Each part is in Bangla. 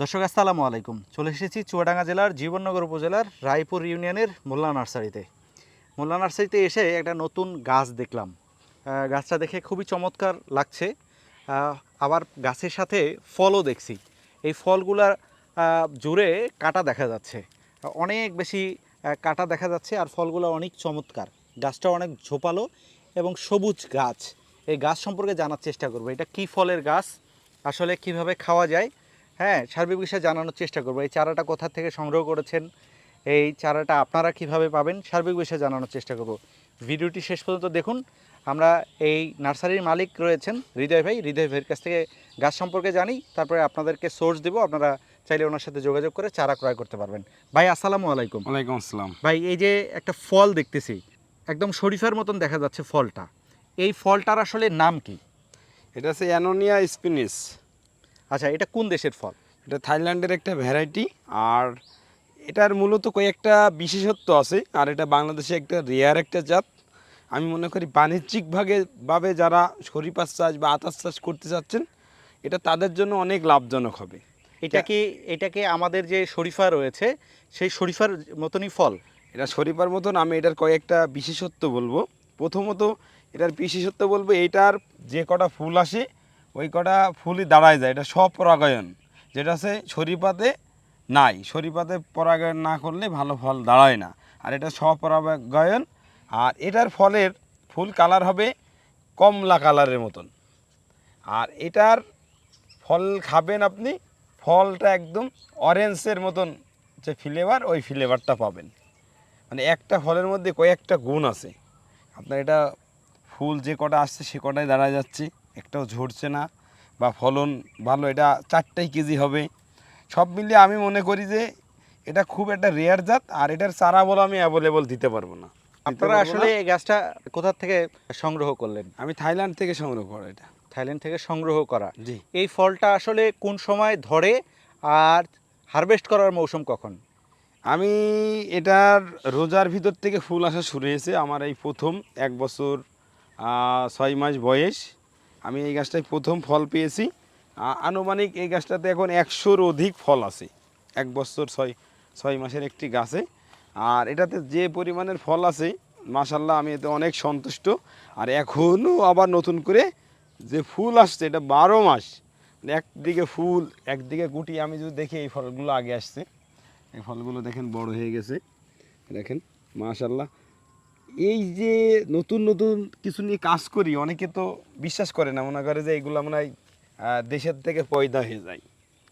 দর্শক, আসসালামু আলাইকুম। চলে এসেছি চুয়াডাঙ্গা জেলার জীবননগর উপজেলার রায়পুর ইউনিয়নের মোল্লা নার্সারিতে। মোল্লা নার্সারিতে এসে একটা নতুন গাছ দেখলাম। গাছটা দেখে খুবই চমৎকার লাগছে। আবার গাছের সাথে ফলও দেখছি। এই ফলগুলার জুড়ে কাটা দেখা যাচ্ছে। অনেক বেশি কাটা দেখা যাচ্ছে আর ফলগুলো অনেক চমৎকার। গাছটা অনেক ঝোপালো এবং সবুজ গাছ। এই গাছ সম্পর্কে জানার চেষ্টা করব। এটা কি ফলের গাছ? আসলে কীভাবে খাওয়া যায়? হ্যাঁ সার্বিক বিষয়ে জানানোর চেষ্টা করব। এই চারাটা কোথা থেকে সংগ্রহ করেছেন এই চারাটা আপনারা কীভাবে পাবেন সার্বিক বিষয়ে জানানোর চেষ্টা করব। ভিডিওটি শেষ পর্যন্ত দেখুন। আমরা এই নার্সারির মালিক রয়েছেন হৃদয় ভাই। হৃদয় ভাইয়ের কাছ থেকে গাছ সম্পর্কে জানি তারপরে আপনাদেরকে সোর্স দেবো। আপনারা চাইলে ওনার সাথে যোগাযোগ করে চারা ক্রয় করতে পারবেন। ভাই আসসালামু আলাইকুম। ওয়ালাইকুম আসসালাম। ভাই এই যে একটা ফল দেখতেছি একদম শরীফার মতন দেখা যাচ্ছে ফলটা। এই ফলটার আসলে নাম কি? এটা হচ্ছে অ্যানোনিয়া স্পিনিস। আচ্ছা এটা কোন দেশের ফল? এটা থাইল্যান্ডের একটা ভ্যারাইটি আর এটার মূলত কয়েকটা বিশেষত্ব আছে আর এটা বাংলাদেশে একটা রেয়ার একটা জাত। আমি মনে করি বাণিজ্যিকভাবে ভাবে যারা শরীপাস চাষ বা আতাস চাষ করতে চাচ্ছেন এটা তাদের জন্য অনেক লাভজনক হবে। এটা কি এটাকে আমাদের যে শরীফা রয়েছে সেই শরীফার মতনই ফল? এটা শরীফার মতন আমি এটার কয়েকটা বিশেষত্ব বলব। প্রথমত এটার বিশেষত্ব বলব এটার যে কটা ফুল আসে ওই কটা ফুলই দাঁড়ায় যায়, এটা স্বপরাগায়ন যেটা আছে শরীফাতে নাই শরীফাতে পরাগায়ন না করলে ভালো ফল দাঁড়ায় না। আর এটা স্বপরাগায়ন, আর এটার ফলের ফুল কালার হবে কমলা কালারের মতন। আর এটার ফল খাবেন আপনি, ফলটা একদম অরেঞ্জের মতন যে ফ্লেভার ওই ফ্লেভারটা পাবেন। মানে একটা ফলের মধ্যে কয়েকটা গুণ আছে। আপনার এটা ফুল যে কটা আসছে সে কটাই দাঁড়া যাচ্ছে। একটাও ঝরছে না বা ফলন ভালো এটা চারটাই কেজি হবে। সব মিলিয়ে আমি মনে করি যে এটা খুব একটা রেয়ার জাত আর এটার চারা বলে আমি অ্যাভেলেবল দিতে পারব না। আপনারা আসলে এই গাছটা কোথা থেকে সংগ্রহ করলেন? আমি থাইল্যান্ড থেকে সংগ্রহ করা এটা। থাইল্যান্ড থেকে সংগ্রহ করা। জি। এই ফলটা আসলে কোন সময় ধরে আর হারভেস্ট করার মৌসুম কখন? আমি এটার রোজার ভিতর থেকে ফুল আসা শুরু হয়েছে। আমার এই প্রথম এক বছর ছয় মাস বয়স। আমি এই গাছটায় প্রথম ফল পেয়েছি। আনুমানিক এই গাছটাতে এখন একশোর অধিক ফল আছে। এক বছর ছয় ছয় মাসের একটি গাছে। আর এটাতে যে পরিমাণের ফল আছে মাসাল্লাহ আমি এতে অনেক সন্তুষ্ট। আর এখনও আবার নতুন করে যে ফুল আসছে, এটা বারো মাস, একদিকে ফুল, একদিকে গুটি, আমি যদি দেখি এই ফলগুলো আগে আসছে। এই ফলগুলো দেখেন বড় হয়ে গেছে। দেখেন মাশাল্লাহ এই যে নতুন নতুন কিছু নিয়ে কাজ করি, অনেকে তো বিশ্বাস করে না, মনে করে যে এগুলো মনে হয় দেশের থেকে পয়দা হয়ে যায়।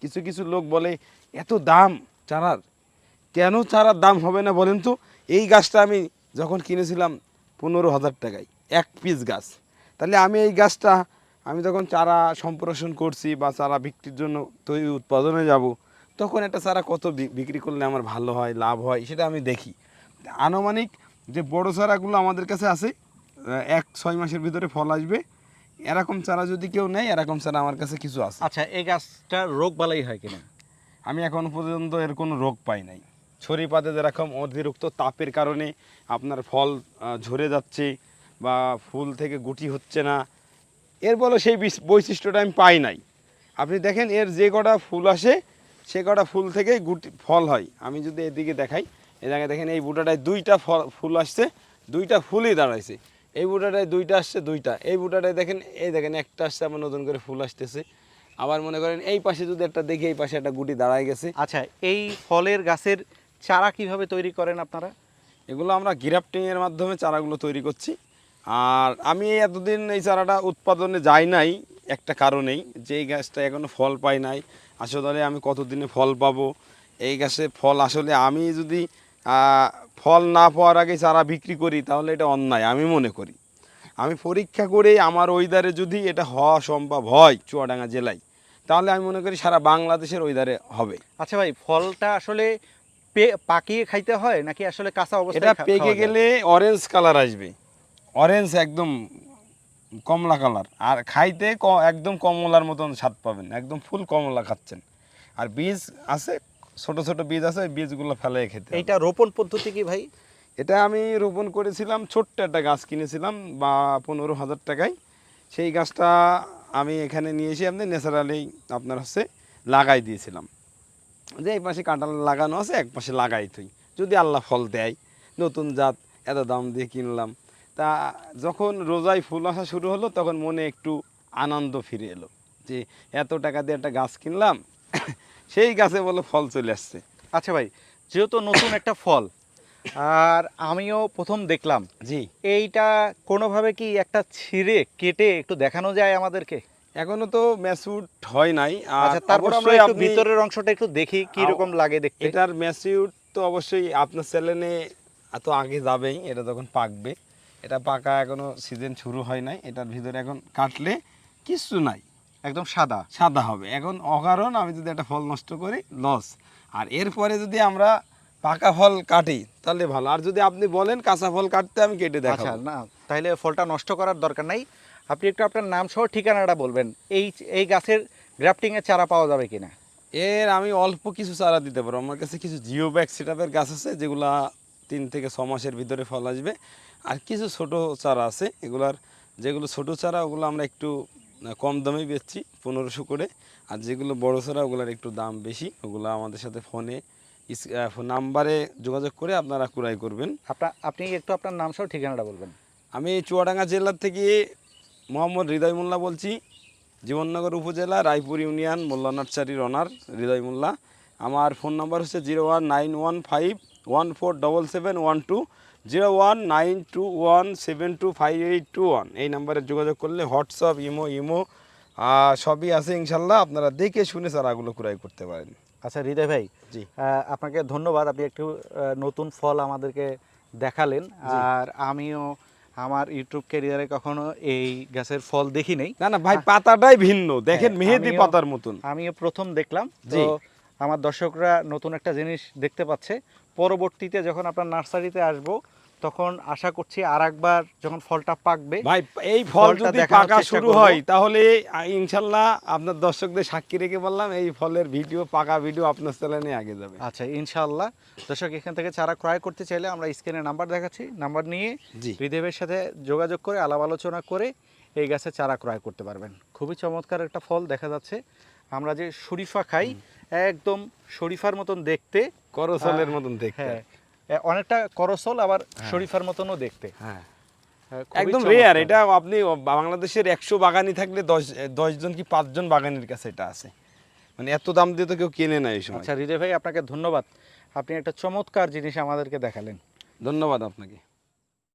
কিছু কিছু লোক বলে, এত দাম চারার, কেন চারার দাম হবে না বলেন তো? এই গাছটা আমি যখন কিনেছিলাম পনেরো হাজার টাকায়, এক পিস গাছ। তাহলে আমি এই গাছটা, আমি যখন চারা সম্প্রসারণ করছি বা চারা বিক্রির জন্য তৈরি উৎপাদনে যাব, তখন একটা চারা কত বিক্রি করলে আমার ভালো হয়, লাভ হয়, সেটা আমি দেখি। আনুমানিক যে বড় চারাগুলো আমাদের কাছে আছে এক ছয় মাসের ভিতরে ফল আসবে। এরকম চারা যদি কেউ নেয় এরকম চারা আমার কাছে কিছু আছে। আচ্ছা এই গাছটা রোগ বালাই হয় কিনা? আমি এখন পর্যন্ত এর কোনো রোগ পাই নাই। ছড়িপাতে যেরকম অতিরিক্ত তাপের কারণে আপনার ফল ঝরে যাচ্ছে বা ফুল থেকে গুটি হচ্ছে না এর বলে সেই বৈশিষ্ট্যটা আমি পাই নাই। আপনি দেখেন এর যে কটা ফুল আসে সে কটা ফুল থেকে গুটি ফল হয়। আমি যদি এদিকে দেখাই এই জায়গায় দেখেন এই বুটাটায় দুইটা ফল ফুল আসছে দুইটা ফুলই দাঁড়াইছে। এই বুটাটায় দুইটা আসছে দুইটা। এই বুটাটায় দেখেন এই দেখেন একটা আসছে আমার নতুন করে ফুল আসতেছে। আবার মনে করেন এই পাশে যদি একটা দেখি এই পাশে একটা গুটি দাঁড়ায় গেছে। আচ্ছা এই ফলের গাছের চারা কীভাবে তৈরি করেন আপনারা? এগুলো আমরা গ্রাফটিংয়ের মাধ্যমে চারাগুলো তৈরি করছি। আর আমি এতদিন এই চারাটা উৎপাদনে যাই নাই একটা কারণেই যে এই গাছটা এখনও ফল পাই নাই। আসলে আমি কতদিনে ফল পাবো? এই গাছে ফল আসলে আমি যদি ফল না পাওয়ার আগে চারা বিক্রি করি তাহলে এটা অন্যায় আমি মনে করি। আমি পরীক্ষা করে আমার ওইদারে যদি এটা হওয়া সম্ভব হয় চুয়াডাঙ্গা জেলায় তাহলে আমি মনে করি সারা বাংলাদেশের ওইদারে হবে। আচ্ছা ভাই ফলটা আসলে পাকিয়ে খাইতে হয় নাকি আসলে কাঁচা অবস্থায় এটা পেকে গেলে অরেঞ্জ কালার আসবে। অরেঞ্জ একদম কমলা কালার আর খাইতে একদম কমলার মতন স্বাদ পাবেন একদম ফুল কমলা খাচ্ছেন। আর বীজ আছে ছোট ছোট বীজ আছে ওই বীজগুলো ফেলে খেতে এটা রোপণ পদ্ধতি কি ভাই? এটা আমি রোপণ করেছিলাম ছোট্ট একটা গাছ কিনেছিলাম বা পনেরো হাজার টাকায়। সেই গাছটা আমি এখানে নিয়ে এসে আপনি ন্যাচারালি আপনার হচ্ছে লাগাই দিয়েছিলাম। যে এই পাশে কাঁঠাল লাগানো আছে এক পাশে লাগাই তুই যদি আল্লাহ ফল দেয় নতুন জাত এত দাম দিয়ে কিনলাম। তা যখন রোজায় ফুল আসা শুরু হলো তখন মনে একটু আনন্দ ফিরে এলো। যে এত টাকা দিয়ে একটা গাছ কিনলাম সেই গাছে বলে ফল চলে আসছে। আচ্ছা ভাই যেহেতু নতুন একটা ফল আর আমিও প্রথম দেখলাম জি। এইটা কোনোভাবে কি একটা ছিঁড়ে কেটে একটু দেখানো যায় আমাদেরকে? এখনও তো ম্যাচুড হয় নাই আচ্ছা তারপর আমরা একটু ভিতরের অংশটা একটু দেখি কি রকম লাগে দেখতে। এটার ম্যাচিউর তো অবশ্যই আপনার চ্যানেলে এত আগে যাবেই এটা তখন পাকবে। এটা পাকা এখনও সিজন শুরু হয় নাই এটার ভিতরে এখন কাটলে কিছু নাই। একদম সাদা। সাদা হবে। এখন অকারণ আমি যদি একটা ফল নষ্ট করি লস আর এরপরে যদি আমরা পাকা ফল কাটি তাহলে ভালো। আর যদি আপনি বলেন কাঁচা ফল কাটতে আমি কেটে আচ্ছা দেখাবো না তাহলে ফলটা নষ্ট করার দরকার নাই। আপনি একটু আপনার নাম সহ ঠিকানাটা বলবেন। এই এই গাছের গ্রাফটিং এর চারা পাওয়া যাবে কিনা? এর আমি অল্প কিছু চারা দিতে পারব। আমার কাছে কিছু জিও ব্যাগ সেটাপের গাছ আছে যেগুলা তিন থেকে ছ মাসের ভিতরে ফল আসবে। আর কিছু ছোট চারা আছে এগুলার যেগুলো ছোট চারা ওগুলো আমরা একটু কম দামে বেচছি পনেরোশো করে। আর যেগুলো বড় চারা ওগুলার একটু দাম বেশি। ওগুলো আমাদের সাথে ফোন নাম্বারে যোগাযোগ করে আপনারা ক্রয় করবেন। আপনার আপনি একটু আপনার নাম সহ ঠিকানাটা বলবেন। আমি চুয়াডাঙ্গা জেলার থেকে মোহাম্মদ হৃদয় মোল্লা বলছি। জীবননগর উপজেলা রায়পুর ইউনিয়ন মোল্লা নার্সারির অনার হৃদয় মোল্লা। আমার ফোন নাম্বার হচ্ছে zero one nine one five one four double seven one two. Zero one nine two one seven two five eight two one. এই নাম্বারে যোগাযোগ করলে হোয়াটসঅ্যাপ ইমো ইমো সবই আছে ইনশাল্লাহ। আপনারা দেখে শুনে চারাগুলো ক্রয় করতে পারেন। আচ্ছা হৃদয় ভাই জি। আপনাকে ধন্যবাদ। আপনি একটু নতুন ফল আমাদেরকে দেখালেন। আর আমিও আমার ইউটিউব ক্যারিয়ারে কখনো এই গাছের ফল দেখি নাই। না না ভাই পাতাটাই ভিন্ন। দেখেন হ্যাঁ, মেহেদি পাতার মতন। আমিও প্রথম দেখলাম। তো আমার দর্শকরা নতুন একটা জিনিস দেখতে পাচ্ছে। পরবর্তীতে যখন আপনার নার্সারিতে আসব তখন আশা করছি আর একবার যখন ফলটা পাকবে ভাই এই ফল যদি পাকা শুরু হয় তাহলে ইনশাল্লাহ আপনার দর্শকদের সাক্ষী রেখে বললাম এই ফলের ভিডিও পাকা ভিডিও আপনার চ্যানেলে আগে যাবে। আচ্ছা ইনশাআল্লাহ দর্শক এখান থেকে চারা ক্রয় করতে চাইলে আমরা স্ক্রিনে নাম্বার দেখাচ্ছি। নাম্বার নিয়ে হৃদয়ের সাথে যোগাযোগ করে আলাপ আলোচনা করে এই গাছের চারা ক্রয় করতে পারবেন। খুবই চমৎকার একটা ফল দেখা যাচ্ছে। আমরা যে শরীফা খাই একদম শরীফার মতন দেখতে করসলের মতন দেখতে। হ্যাঁ অনেকটা করসল আবার শরীফার মতনও দেখতে। হ্যাঁ। হ্যাঁ, একদম। রেয়ার এটা আপনি বাংলাদেশের একশো বাগানি থাকলে দশ দশ জন কি পাঁচজন বাগানির কাছে এটা আছে। মানে এত দাম দিয়ে তো কেউ কেনে না এই সময়। আচ্ছা হৃদয় ভাই আপনাকে ধন্যবাদ। আপনি একটা চমৎকার জিনিস আমাদেরকে দেখালেন। ধন্যবাদ আপনাকে।